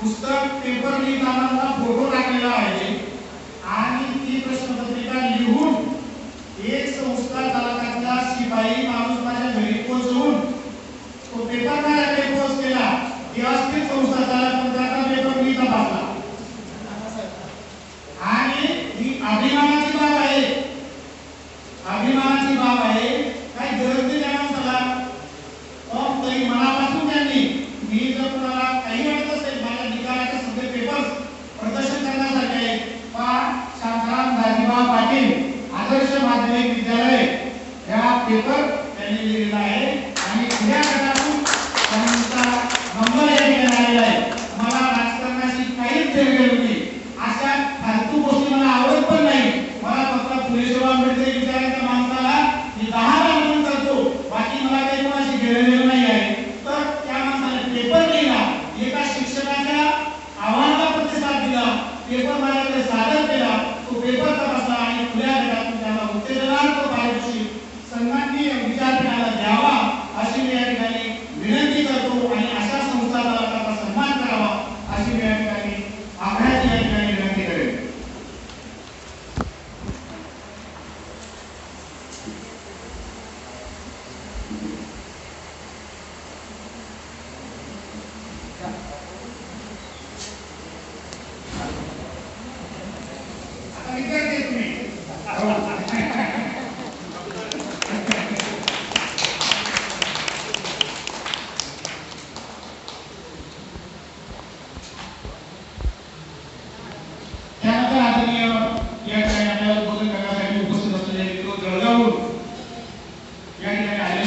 पुस्तक पेपर लिहिताना फोटो टाकलेला आहे. आणि ती प्रश्नपत्रिका लिहून एक संस्था चालकातला शिपाई माणूस माझ्या घरी पोहोचवून तो पेपर माझ्याकडे पोहोच केला ते संस्था चालक पण त्याचा पेपर मी तपासला. आणि ही अभिमानाची बाब आहे. अभिमानाची बाब आहे. काही गरज नाही पेपर त्यांनी लिहिलेला आहे. आणि उद्या गटातून त्यांचा नंबर या ठिकाणी आलेला आहे. मला राजकारणाशी काहीच देणगी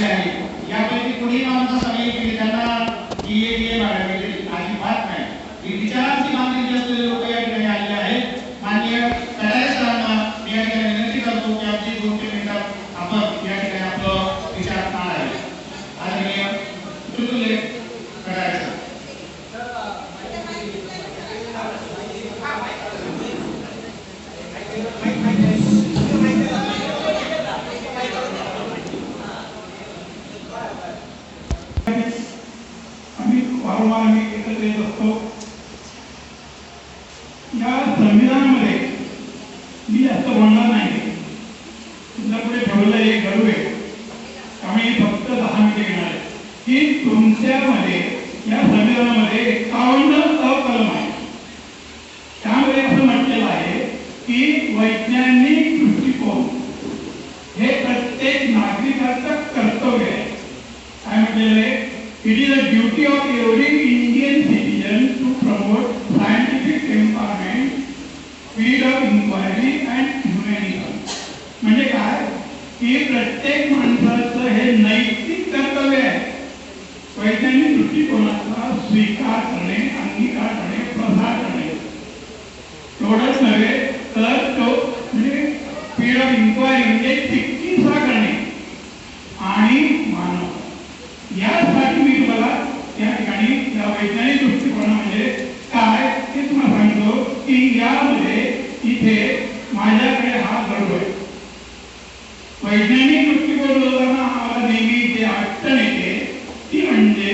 आहे यापैकी कोणी नावांचा सगळे केली त्यांना डीए डीए मागायची Anjaneya ಮೃದುಲೆ I don't want to की तुमच्यामध्ये या संविधानामध्ये एकावन्न अकलम आहे. त्यामध्ये असं म्हटलेलं आहे की वैज्ञानिक दृष्टिकोन हे प्रत्येक नागरिकाचं कर्तव्य आहे. काय म्हटलेलं आहे? It is a duty of every Indian citizen to promote scientific empowerment empowerment of inquiry and humanism म्हणजे काय? की प्रत्येक माणसाचं हे नैतिक कर्तव्य आहे. वैज्ञानिक दृष्टिकोनाचा स्वीकार करणे अंगीकार करणे प्रसार करणे. एवढंच नव्हे तर तो म्हणजे फ्रीडम इन्क्वायरी म्हणजे चिकित्सा करणे. आणि मानव. यासाठी मी तुम्हाला या ठिकाणी या वैज्ञानिक दृष्टिकोनामध्ये काय हे तुम्हाला सांगतो की यामध्ये इथे माझ्याकडे हा गडू आहे. वैज्ञानिक दृष्टिकोन बोलताना आम्हाला नेहमी जे अडचण येते ती म्हणजे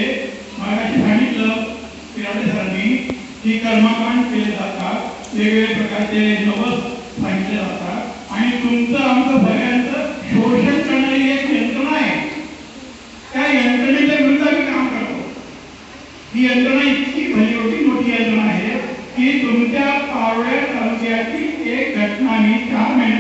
मगाशी सांगितलं पिराडे सरांनी कर्मकांड केले जातात वेगवेगळे प्रकारचे नवस सांगितले जातात. आणि तुमचं आमचं सगळ्यांचं शोषण करणारी एक यंत्रणा आहे. त्या यंत्रणेच्या विरुद्ध आम्ही काम करतो. ही यंत्रणा इतकी भली होती मोठी यंत्रणा आहे की तुमच्या पावड्या तालुक्यातील एक घटना मी चार महिने